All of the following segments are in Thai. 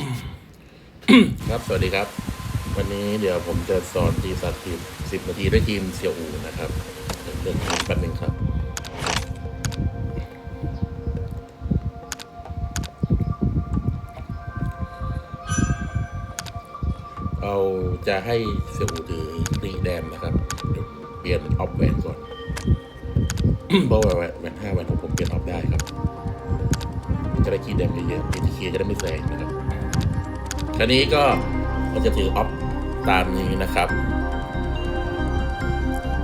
ครับสวัสดีครับ วันนี้เดี๋ยวผมจะสอนตีสัตว์ทีมสิบนาทีด้วยทีมเสี่ยวอูนะครับเดินทีมแป๊บนึงครับเราจะให้เสี่ยวอูถือรีแดมนะครับเปลี่ยนออฟแวนก่อนเพราะว่าแวนห้าแวนของผมเปลี่ยนออฟได้ครับจะได้คีย์แดมเยอะๆ ATK จะได้ไม่แซงนะครับ ราวนี้ก็เราจะถือออฟตามนี้นะครับ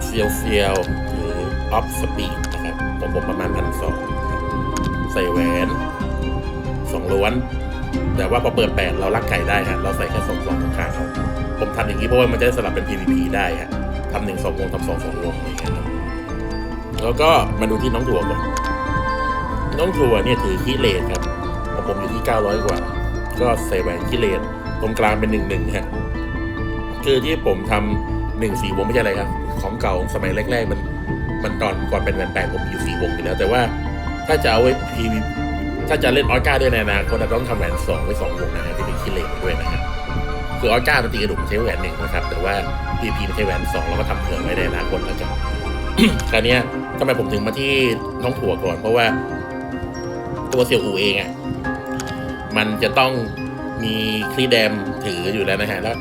เฟียวเฟียวถือออฟสปีดนะครับของผมประมาณพันสองใส่แหวนสองล้วน แต่ว่าพอเปิดแปดเราลักไก่ได้ฮะเราใส่แค่สองสองข้างเอาผมทำอย่างนี้เพราะว่ามันจะได้สลับเป็น PVP ได้ฮะทำหนึ่งสองวงทำสองสองวงอะไรอย่างเงี้ยครับแล้วก็มาดูที่น้องถั่วก่อนน้องถั่วเนี่ยถือคีเลทครับผมอยู่ที่900กว่า ก็ใส่แหวนคีเลทตรงกลางเป็นหนึ่งหนึ่งฮะคือที่ผมทำหนึ่งสี่วงไม่ใช่อะไรครับ ของเก่าสมัยแรก ๆ มันมันตอนก่อนเป็นแหวนแปดผมมีอยู่สี่วงอยู่แล้ว แต่ว่าถ้าจะเอาไว้พีถ้าจะเล่นออสการ์ด้วยในอนาคตเราต้องทำแหวนสองไว้สองวงนะฮะที่เป็นคีเลทด้วยนะฮะคือออสการ์มันตีกระดุมใช้แหวนหนึ่งนะครับ แต่ว่าพีพีใช้แหวนสองเราก็ทำเผื่อไว้ในอนาคตแล้วกันคราวนี้ทำไมผมถึงมาที่น้องถั่วก่อน เพราะว่าตัวเสี่ยวอูเองอะ่ะ มันจะต้องมีคลีแดมถืออยู่แล้วนะฮะแล้ว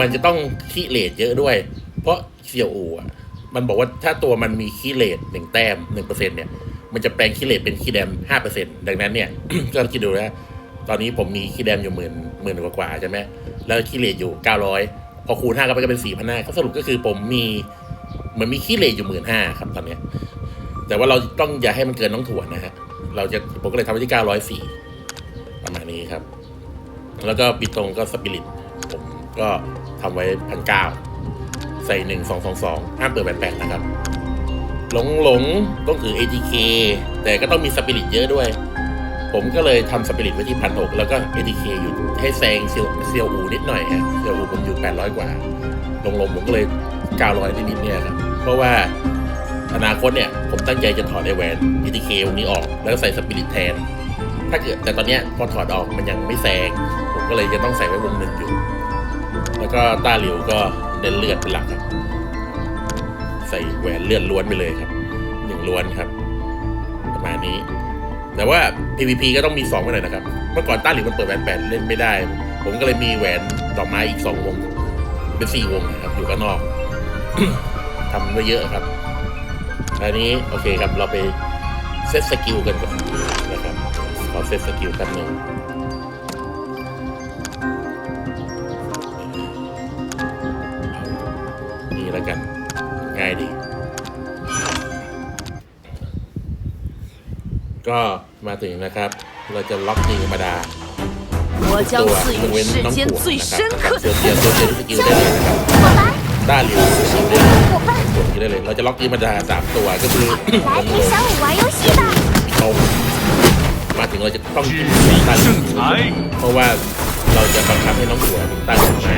มันจะต้องคีเลทเยอะด้วย เพราะเสี่ยวอูอะมันบอกว่าถ้าตัวมันมีคีเลทหนึ่งแต้มหนึ่งเปอร์เซ็นเนี่ยมันจะแปลงคีเลทเป็นคีแดมห้าเปอร์เซ็นดังนั้นเนี่ย ก็คิดดูนะตอนนี้ผมมีคีแดมอยู่หมื่นหมื่นกว่าๆใช่ไหมแล้วคีเลทอยู่เก้าร้อยพอคูณห้าก็ไปก็เป็นสี่พันห้าก็สรุปก็คือผมมีเหมือนมีคีเลทอยู่หมื่นห้าครับตอนเนี้ยแต่ว่าเราต้องอย่าให้มันเกินน้องถั่วนะฮะเราจะผมก็เลยทำไว้ที่904 ประมาณนี้ครับ แล้วก็ปีตรงก็สปิริตผมก็ทำไว้พันเก้าใส่หนึ่งสองสองสองห้ามเปิดแปดแปดนะครับ หลงหลงต้องถือ ATK แต่ก็ต้องมีสปิริตเยอะด้วย ผมก็เลยทำสปิริตไว้ที่พันหกแล้วก็ ATK อยู่ให้แซงเซียวเซียวอูนิดหน่อยฮะเซียวอูผมอยู่800กว่าหลงหลงผมก็เลย900นิดๆเนี่ยครับ เพราะว่าอนาคตเนี่ย ผมตั้งใจจะถอดไอแวน ETK วงนี้ออก แล้วก็ใส่สปิริตแทน ถ้าเกิดแต่ตอนเนี้ยพอถอดออกมันยังไม่แซง ผมก็เลยจะต้องใส่ไว้วงหนึ่งอยู่ แล้วก็ต้าหลิวก็เดินเลือดเป็นหลักครับ ใส่แหวนเลือดล้วนไปเลยครับหนึ่งล้วนครับ ประมาณนี้ แต่ว่า PVP ก็ต้องมีสองไปหน่อยนะครับ เมื่อก่อนต้าหลิวมันเปิดแหวนแปดเล่นไม่ได้ ผมก็เลยมีแหวนดอกไม้อีกสองวง เป็นสี่วงครับ อยู่ข้างนอกทำไว้เยอะครับอันนี้โอเคครับเราไปเซตสกิลกันก่อน เซตสกิลแป๊บหนึงนี่แล้วกัน ง่ายดี ก็มาถึงนะครับ เราจะล็อกยิงธรรมดา 我将 ตัว 赐 ยก 予 เว้น 世 น้อง 间 ถั่ว 最 นะค 深 รับ 刻 เสี 的 ยวเสียวตัวเสียวสกิลได้เลยนะครับ 伙伴， ต้าหลิวสกิลได้เลย 伙伴， กดอย่างนี้ได้เลย เราจะล็อกยิงธรรมดาสามตัวก็คือ 来陪小五玩游戏吧。 ถึงเราจะต้องกินสีตั้นเพราะว่าเราจะบังคับให้น้องหัวถึงตั้นมา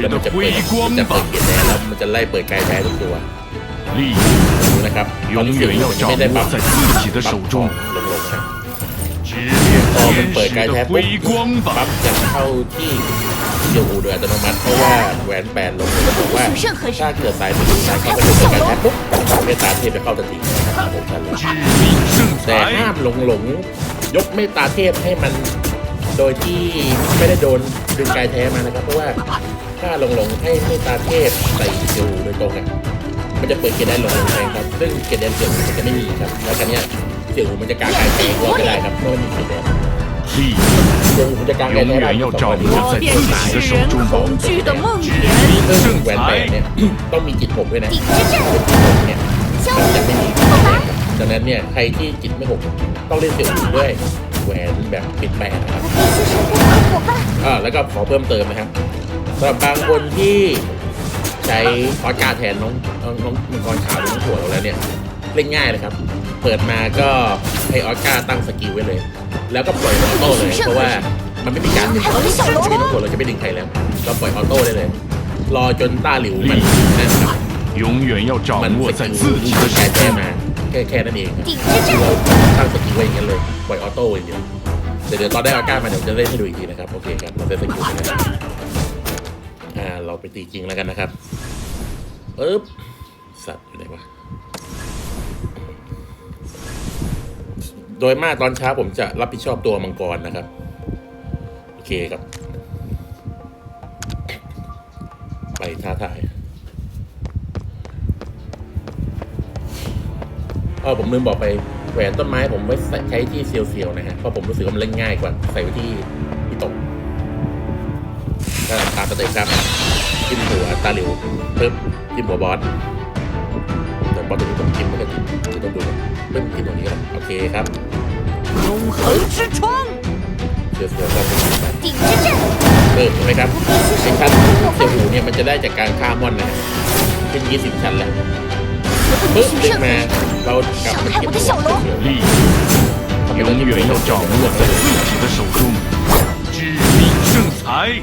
แล้วมันจะเปิดจะเปิดเกียร์แดงแล้วมันจะไล่เปิดกายแดงทุกตัวนะครับตอนนี้ไม่ได้ปรับปรับลงลงครับพอมันเปิดกายแท้ปุ๊บปั๊บจะเข้าที่โยกูโดยอัตโนมัติเพราะว่าแหวนแปนลงบอกว่าถ้าเกิดตายไปดูสายเขาไปเปิดกายแท้ปุ๊บ เมตตาเทพจะเข้าทันทีนะครับผมทันแล้ว 致命圣 แต่ห้าม 才 หลงหลงยกเมตตาเทพให้มัน โดยที่ไม่ได้โดนดึงกายแท้มานะครับ เพราะว่าถ้าหลงหลงให้เมตตาเทพใส่เดียวโดยตรงอ่ะมันจะเปิดเกณฑ์ได้หลงหลงแทนครับ ซึ่งเกณฑ์แดนเสี่ยวมันจะไม่มีครับ แล้วครั้นี้ยเสี่ยวมันจะกางกายแท้ก็ไม่ได้ครับเพราะมันมีเกณฑ์แดน 力 เสี่ยวมันจะกางกาย 永 แท้ได้ 远要掌握我在便自己是的世手中人恐惧的梦魇， ซึ่งแหวนแป ดังนั้นเนี่ยใครที่จิตไม่หกต้องเล่นเสี่ยวด้วยแหวนแบบปิดแปะนะครับอ่าแล้วก็ขอเพิ่มเติมนะครับสำหรับบางคนที่ใช้คอร์สกาแทนน้องน้องมังกรขาวหรือน้องถั่วเราแล้วเนี่ยเล่นง่ายเลยครับ เปิดมาก็ให้ออสาร์ตั้งสกิลไว้เลย แล้วก็ปล่อยออโต้เลยเพราะว่ามันไม่มีการดึงไม่มีน้องถั่วเราจะไปดึงใครแล้ว เราปล่อยออโต้ได้เลย รอจนต้าหลิวมันนั่นครับ 永远要掌 มัน 握 ส 在 กิล 自己 ที่ 的 แก้ 手 แท้ 中 มาแค่แค่นั้นเองครับ 顶之阵， เราตั้งสกิลไว้อย่างนั้นเลยปล่อยออโต้อย่างเดียว เดี๋ยวเดี๋ยวตอนได้อาการมาเดี๋ยวจะเล่นให้ดูอีกทีนะครับ โอเคครับเราเซตสกิลนะครับอ่า เราไปตีจริงแล้วกันนะครับปึ๊บสัตว์อยู่ไหนวะ โดยมากตอนเช้าผมจะรับผิดชอบตัวมังกรนะครับ โอเคครับ ไปท้าทาย พอผมลืมบอกไปแหวนต้นไม้ผมไว้ใช้ที่เซียวๆนะฮะเพราะผมรู้สึกว่ามันเล่นง่ายกว่าใส่ไว้ที่ที่ตกตามสเต็ปครับจิ้มหัวตาเหลิวปึ๊บจิ้มหัวบอสแต่บอสตัวนี้ผมจิ้มไม่ได้จิ้มจะต้องดูก่อนปึ๊บจิ้มตรงนี้ก่อนโอเคครับลงเฮ้ยชิชงเสือเสือก็เป็นจิ้มเออเห็นไหมครับไอ้ชั้นเสือหูเนี่ยมันจะได้จากการฆ่ามอนนะเป็นยี่สิบชั้นแหละปึ๊บเด็กมา 伤害我的小龙！力量永远要掌握在自己的手中。知命圣裁，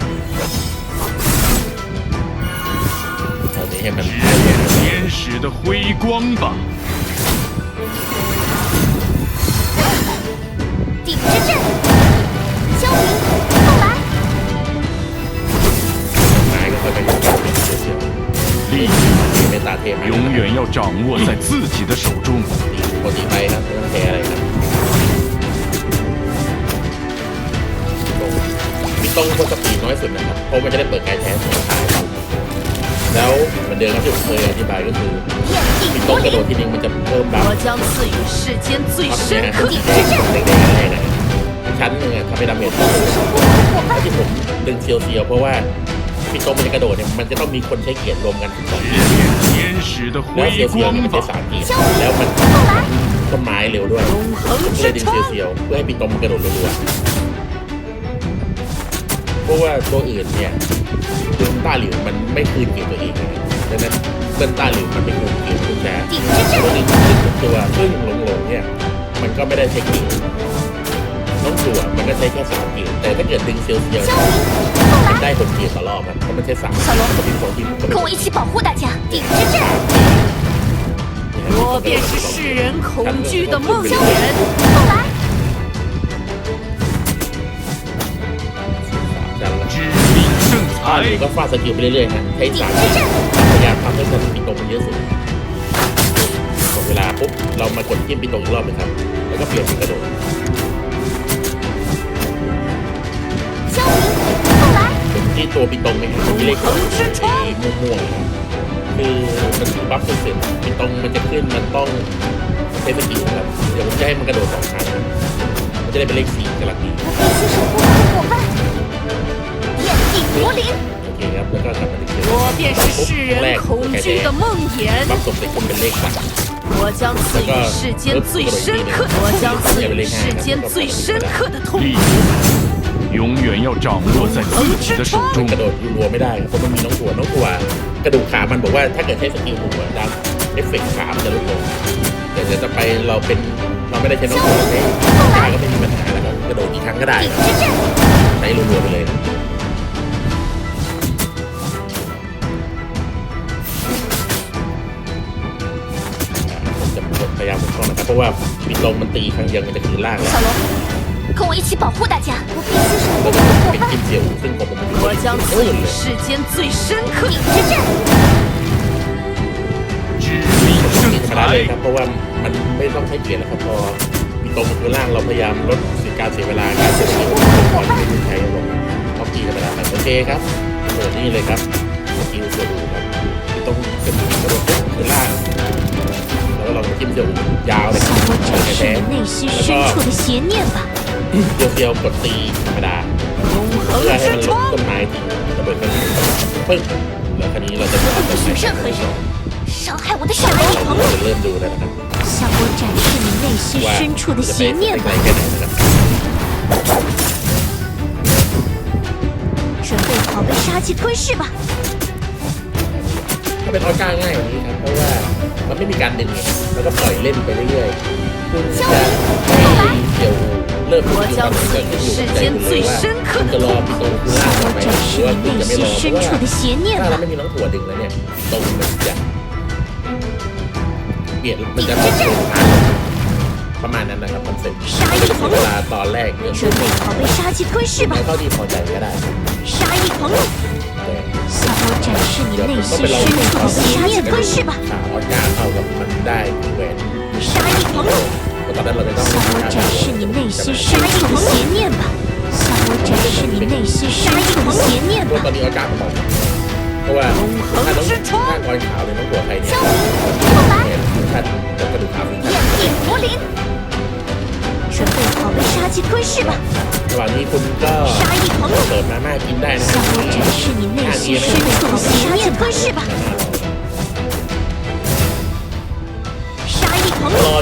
直面天使的辉光吧。顶之阵。 เมตตาเทมา 永远要掌握在自己的手中， ตีปกติไปครับไม่ต้องแคร์อะไรครับมีตรงคนสปีดน้อยสุดนะครับเพราะมันจะได้เปิดไกลแท้สุดท้ายครับแล้วเหมือนเดิมครับที่ผมเคยอธิบายก็คือ 遍 มี 地 ต้น 魔 กระโดด 灵， ทีนึงมันจะเพิ่มบัฟ 我将赐予世间最 บัฟ 深 เนี่ย 刻 แด 的 ง 鼎之阵。 ๆแดงๆอะไรนะชั้นหนึ่งอะทำให้ดาเมจเพิ่ม 是不可伙伴， ที่ผมดึงเซียวๆเพราะว่า ปิดโตมันจะกระโดดเนี่ยมันจะต้องมีคนใช้เกียร์รวมกันทุกคนแล้วเซียวเซียวมันใช้สามเกียร์แล้วมันต้นไม้เร็วด้วยเลยดึงเซียวเซียวเพื่อให้ปิดโตมันกระโดดรัวๆเพราะว่าตัวอื่นเนี่ยตึงต้าหลิวมันไม่คืนเกียร์ตัวเองดังนั้นเบิ้ต้าหลิวมันเป็นคนเกียร์คุณแต่ตัวนี้ตัวซึ่งหลงๆเนี่ยมันก็ไม่ได้ใช้เกียร์ น้องตัวมันก็ใช้แค่สามเกียร์แต่ถ้าเกิดดึงเซียวๆ 萧明，后 มัน 来， ได้หกเกียร์ต่อรอบครับเพราะมันใช้สาม 小龙ปกติสองทีมก็ 跟我一起保护大家。鼎之阵，我便是世人恐惧的梦魇。后来， ดันละ 致命胜 อ่าหรือ 才， ก็ฟาดสกิลไปเรื่อยๆฮะใช้ 鼎 สาม 之阵， พยายามทำให้สกิลตรงมันเยอะสุดหมดเวลาปุ๊บเรามากดจิ้มปีตรงอีกรอบหนึงครับ แล้วก็เปลี่ยนเป็นกระโดด 萧明，后来， เป็นที่ตัวปีตรงไหมครับที่เลขสีม่วงๆครับคือมันถือบัฟเสร็จปีตรงมันจะขึ้นมันต้องใช้สกิลครับเดี๋ยวผมจะให้มันกระโดดสองครั้งมันจะได้เป็นเลขสี่กำลังดี 我必须守护我的伙伴。遍地魔灵， โอเคครับ แล้วก็กลับมาที่เดิม 我便是世人恐惧的梦魇。 บัฟสมเด็จคุณเป็นเลขสาม 我将赐予世间最深刻的，我将赐予世间最深刻的痛利苦。益 永远要掌握在自己的手 มั 中 นกระโดดรัวไม่ได้ครับเพราะมันมีน้องถั่วน้องถั่วกระดูกขามันบอกว่าถ้าเกิดใช้สกิลหัวดับเอฟเฟกต์ขามันจะลดลงแต่จะจะไปเราเป็นเราไม่ได้ใช้น้องถั่วใช้ขาก็ไม่มีปัญหาแล้วครับกระโดดกี่ครั้งก็ได้ 鼎 ครับ 之阵， ใช้รัวๆไปเลยครับผมจะพยายามปกป้องนะครับเพราะว่าปีตรงมันตีครั้งเดียวมันจะคืนล่างแล้ว 小龙， 跟我一起保护大家。我必须守护 แล้ว 我 ก็ 的伙 เป็น 伴 จิ้。มเซียวซึ่งผมผม 我将赐予世间最深刻鼎之阵，致命 ช 胜 นะเลย 才 ครับเพราะว่ามันไม่ต้องใช้เกียร์แล้วครับพอมีตรงคือล่างเราพยายามลดสิ่การเสียเวลาการเสียเวลาก่อนที่จะใช้ลงท็อปกีธรรมดาครับโอเคครับเปิดนี่เลยครับสกิลเสียวดูครับมีตรงเป็นกระโดดปุ๊บคือล่างแล้วเราจิ้มเสียวยาวเลย 向我展示 แท้ 你内心深处的邪念吧。 เดียวเดียวกดตีธรรมดา 永 เพื่อ 恒 ให้มัน 之 ลด 窗 ต้นไม้ทิ้งระเบิดต้นไม้ปึ๊บแล้วคราวนี้เราจะ 不 เอาต้น 允 ไม้ 许任何人伤害我的小龙， เราจะเริ่มดูแล้วนะครับ 向我展示你内心 ว่า 深处的 จะ 邪 ไป 念 ไกล 吧。 แค่ไหนนะครับ 准备好被杀气吞噬吧。 ถ้าเป็นออก้าง่ายกว่านี้ครับเพราะว่ามันไม่มีการดึงไงแล้วก็ปล่อยเล่นไปเรื่อยๆคุณจะให้เกี่ยว เริ่มดูตอนไหนก็อยู่กับใจคุณเลยว่าคุณจะรอพี่ตรงคุณล่างต่อไปห 展 รือ 示 ว่า 你 คุณ 内 จะไม่รอ 心 เพราะ 深 ว่า 处的邪念 ถ้าเรา 吧。 ไม่มีน้องถั่วดึงแล้วเนี่ยตรงมันจะเปลี่ยนมันจะปรับตัวผ่านไป ประมาณนั้นนะครับคอนเซ็ปต์ 杀意狂 เว 怒， ลาตอนแรกเนี่ย 准备拷贝杀气吞噬吧 เอา！เท่าที่พอใจก็ได้ 杀意狂怒， แต่ 向我展示你内心深处的邪念吞噬吧！ ขาออสการ์เข้ากับมันได้แหวน 杀意狂怒， 向我展示你内心杀意的邪念吧向我展示你内心杀意的邪念吧永恒之窗消灭你的爱意在这灵准备好被杀气吞噬吧杀意狂怒向我展示你内心深处的邪念吧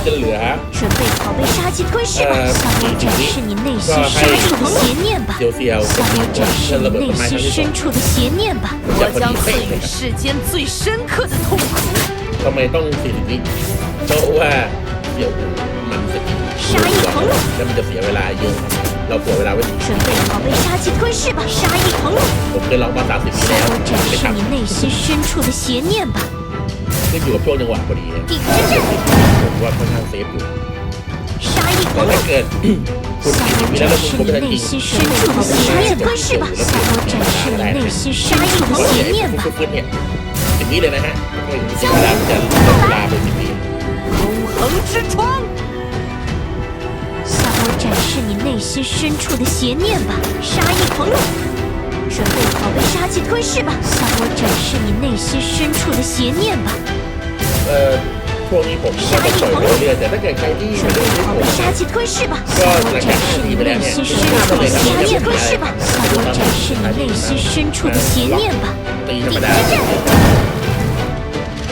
จนเหลือ 准备拷贝杀气吞噬吧！向我展示你内心深处的邪念吧！ เซียวเซียว 向我展示 ระ 你 เบิด 内 ต้นไม้ครั้ง 心 ที่สอง 深处的邪念吧！我将赐予世间最深刻的痛苦。 ทำไมต้องสี่สิบวิเพราะว่าเดี๋ยวมันจะกินแล้วมันจะเสียเวลาเยอะ เราปวดเวลาไว้ 准备拷贝杀气吞噬吧！杀意狂怒， ผมเคยลองมาสามสิบวิ 向 แล้ว 我展 ไม่ 示 ทำ 你内心深处的邪念吧！ ขึ้นอยู่กับช่วงจังหวะพอดี 顶之阵， ผมว่าค่อนข้างเซฟอยู่ 杀意 แต่ 狂怒 ถ้า，เกิด คุณ 向 สี่สิบ 我 วิแล้ว 展 แล้วคุณ 示 ครบ 你 ไม่ได้ 内 จริง 心深处的邪念吞噬吧！向我展示你内心深处的邪念吧！ ฟื้นเนี่ยสิบวิเลยนะฮะจริงๆแล้วจะลดเวลาไปสิบวิ 永恒之窗，向我展示你内心深处的邪念吧！杀意狂怒，准备拷贝杀气吞噬吧！向我展示你内心深处的邪念吧！ เอ่อช่วงนี้ผมก็จะปล่อยไปเรื่อยๆแต่ถ้าเกิดใครที่ 准 ไม่ 备 ได้ 拷 ผม 贝杀气吞噬吧！向 ก็ 我 หลัง 展 จากห้า 示 ที 你 ไปแล้ว 内 เนี่ย 心深处的邪念吞噬吧！向我展示你内心深处的邪念吧！ ตีธรรมดา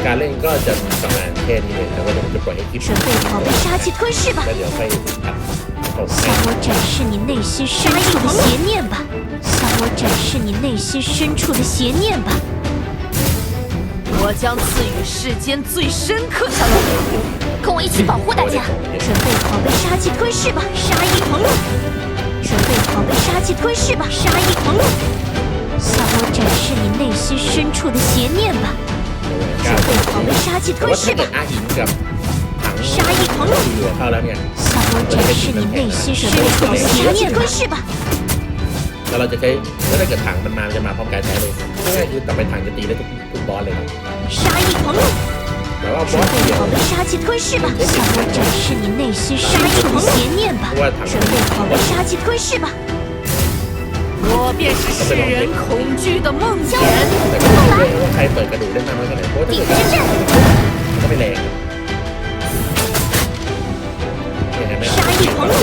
การเล่นก็จะประมาณแค่นี้เลยแต่ว่าผมจะปล่อยให้คลิป 准备拷贝杀气吞噬吧 แล้ว！เดี๋ยวค่อยอัดผม 向我展示你内心深处的邪念吧！向我展示你内心深处的邪念吧！ 我将赐予世间最深刻的痛苦。跟我一起保护大家！准备拷贝杀气吞噬吧！杀意狂怒！准备拷贝杀气吞噬吧！杀意狂怒！向我展示你内心深处的邪念吧！ การ 准备拷贝杀气 แต่ว่า 吞 ถ้า 噬 เกิ 吧 ด！อาหินกับถัง 杀意狂怒！ เหลือเข้าแล้วเนี่ย 向我展示你内心深处的邪念吞噬吧！ แล้วเราจะใช้แล้วถ้าเกิดถังมันมามันจะมาพร้อมกันใช้เลยง่ายๆคือต่อไปถังจะตีได้ทุก 杀意狂怒，准备好被杀气吞噬吧！向我展示你内心杀意邪念吧！准备好被杀气吞噬吧！我便是世人恐惧的梦魇，来！第四阵，杀意狂怒，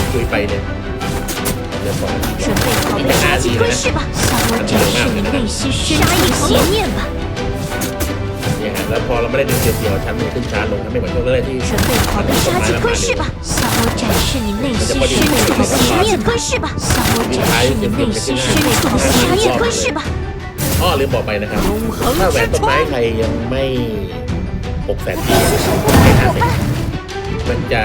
准备好被杀气吞噬吧！向我展示你内心杀意邪念吧！ เนี่ยฮะแล้วพอเราไม่ได้เดินเสียวๆชั้นมันขึ้นช้าลงทำให้เหมือนช่วงแรกที่ 准备拷贝杀气吞噬吧！向我展示你内心深处的邪念吞噬吧！向我展示你内心深处的邪念吞噬吧！ อ้อลืมบอกไปนะครับ ถ้าแหวนต้นไม้ใครยังไม่หกแสนปีแค่ห้าแสนมันจะ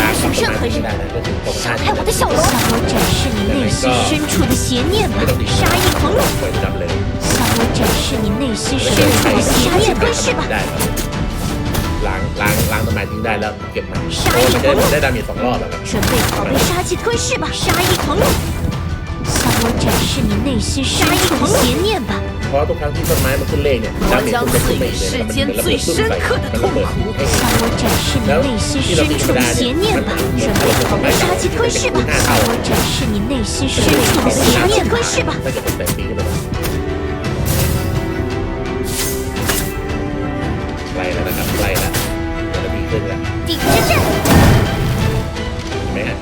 ลากกับต้นไม้ไม่ได้นะก็คือตรงห้า 杀 ที่ 害我的小龙！向我展示你内心深处的邪念吧！杀意狂怒！ ปล่อยจับเลย 向 我展示你内心 แล้ว 深 เกิด 处 ใคร 的邪念吞噬吧！ ได้ครับล้างล้างล้างต้นไม้ทิ้งได้แล้วเก็บมาเพราะว่ามันจะได้ได้ดาเมจสองรอบอะครับ 准备拷贝杀气吞噬吧！杀意狂怒！向我展示你内心深处的邪念吧！ เพราะทุกครั้งที่ต้นไม้มันขึ้นเลขเนี่ยดาเมจมันจะขึ้นไปอีกเลยนะครับมันเหมือนระเบิดตุ้มใส่มันระเบิดให้ 向我展示你内心深处的邪念吧！准备拷贝杀气吞噬吧！向我展示你内心深处的邪念吞噬吧！ ถ้าเกิดเป็นแสนปีขึ้นไปไล่แ ครับไล่แล้วเดี๋ยวจะมีขึ้นแล้ว 顶之阵， เห็นไหมฮะ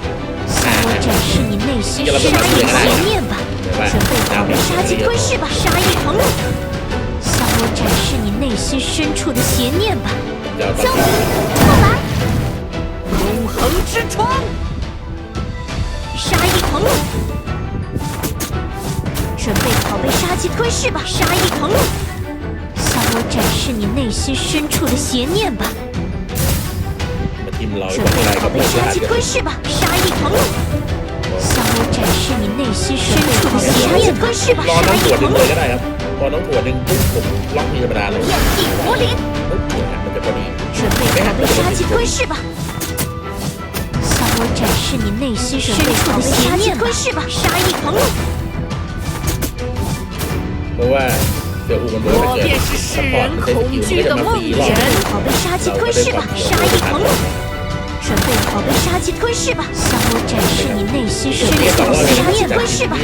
向我展示你内心深处的邪念吧！ เดี๋ยวว่า 准备 ดา 拷 เม 贝 จ 杀气吞噬吧！杀意狂怒！向我展示你内心深处的邪念吧！ เดี๋ยวต่อ 江 ไป 明，后来，永恒之窗，杀意狂怒！准备拷贝杀气吞噬吧！杀意狂怒！ 向我展示你内心深处的邪念吧！ มาทิมเรา 准 บอก 备 อะไร 拷 ก็ 贝 ไม่ 杀 ได้ 气 เดี๋ยว 吞噬吧！杀意狂怒！向我展示你内心深处的邪念吞噬吧！ รอ 杀 น้อง 意 ถั่วดึ 狂 ง 怒 เลย！ก็ได้ครับพอน้องถั่วดึงปุ๊บผมล็อกมีธรรมดาเลย 遍地魔灵， ปุ๊บเนี่ยฮะมันจะพอดี 准备拷贝杀气吞噬吧！向我 我展示你内心深处的邪念吧！吞噬吧，杀意狂怒！ เพราะว่า 我便是世人恐惧的梦魇准备好被杀气吞噬吧杀意狂怒准备好被杀气吞噬吧向我展示你内心深处的邪念吞噬吧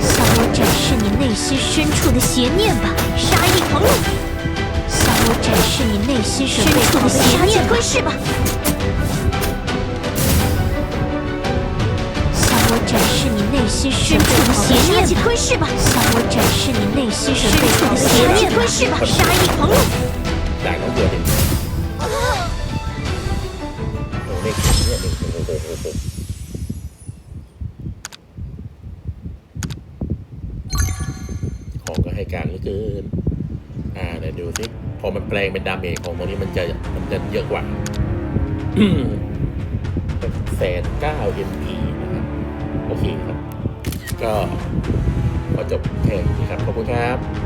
向我展示你内心深处的邪念吧杀意狂怒向我展示你内心深处的邪念吞噬吧内心深处的邪念吧，吞噬吧！向我展示你内心深处的邪念吞噬吧，杀意狂怒！ จากน้องบัวเองโอ้เลขเนี่ยหนึ่งโอ้โหโอ้โหของก็ให้การเหลือเกิน อ่าเดี๋ยวดูสิพอมันแปลงเป็นดาเมจของตรงนี้มันจะมันจะเยอะกว่า แสนเก้า MP นะครับ โอเคครับ ก็พอจบแค่นี้ครับ ขอบคุณครับ